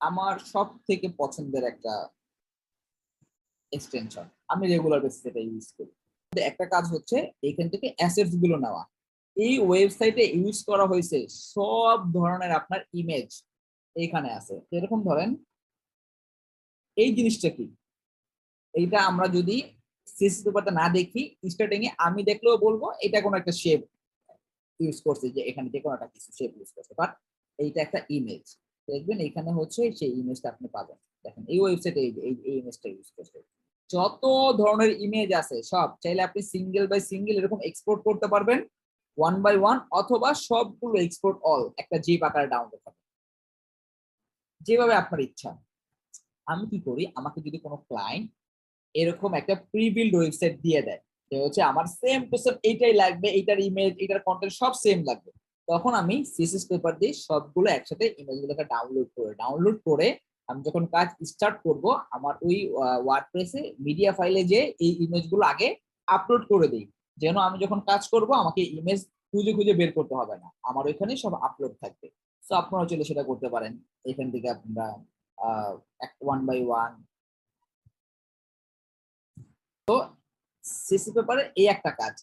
আমার সব থেকে পছন্দের একটা এক্সটেনশন আমি রেগুলার বেসিস এটা ইউজ করি। একটা কাজ হচ্ছে, এখান থেকে অ্যাসেটসগুলো নেওয়া। এই ওয়েবসাইটে ইউজ করা হয়েছে সব ধরনের আপনার ইমেজ এইখানে আছে। এরকম ধরেন, এই জিনিসটা কি? এইটা আমরা যদি সিসি পেপারটা না দেখি স্টার্টিং এ আমি দেখলেও বলব, এটা কোনো একটা শেপ ইউজ করছে যে এখানে যে কোনো একটা কিছু শেপ ইউজ করছে। বাট এইটা একটা ইমেজ দেখবেন এখানে হচ্ছে সেই ইমেজটা আপনি পাবেন। দেখেন, এই ওয়েবসাইটে এই ইমেজটা ইউজ করছে। যত ধরনের ইমেজ আছে সব, চাইলে আপনি সিঙ্গেল বাই সিঙ্গেল এরকম এক্সপোর্ট করতে পারবেন ওয়ান বাই ওয়ান অথবা সবগুলো এক্সপোর্ট অল একটা জিপ আকারে ডাউনলোড হবে যেভাবে আপনার ইচ্ছা। আমি কি করি, আমাকে যদি কোনো ক্লায়েন্ট এরকম একটা প্রি বিল্ড ওয়েবসাইট দিয়ে দেয়, যে হচ্ছে আমার সেম টু সেম এইটাই লাগবে, এইটার ইমেজ এইটার কন্টেন্ট সব সেম লাগবে। তখন আমি সিএসএস পেপার দিয়ে সবগুলো একসাথে ইমেজগুলোকে ডাউনলোড করে ডাউনলোড করে আমি যখন কাজ স্টার্ট করব, আমার ওই ওয়ার্ডপ্রেসে মিডিয়া ফাইলে যে এই ইমেজগুলো আগে আপলোড করে দিই। যেন আমি যখন কাজ করব, আমাকে ইমেজ খুঁজে খুঁজে বের করতে হবে না। আমার ওইখানে সব আপলোড থাকবে। সো আপনারা চলে সেটা করতে পারেন। এখান থেকে আপনারা ওয়ান বাই ওয়ান তো সিসি পেপারে এই একটা কাজ।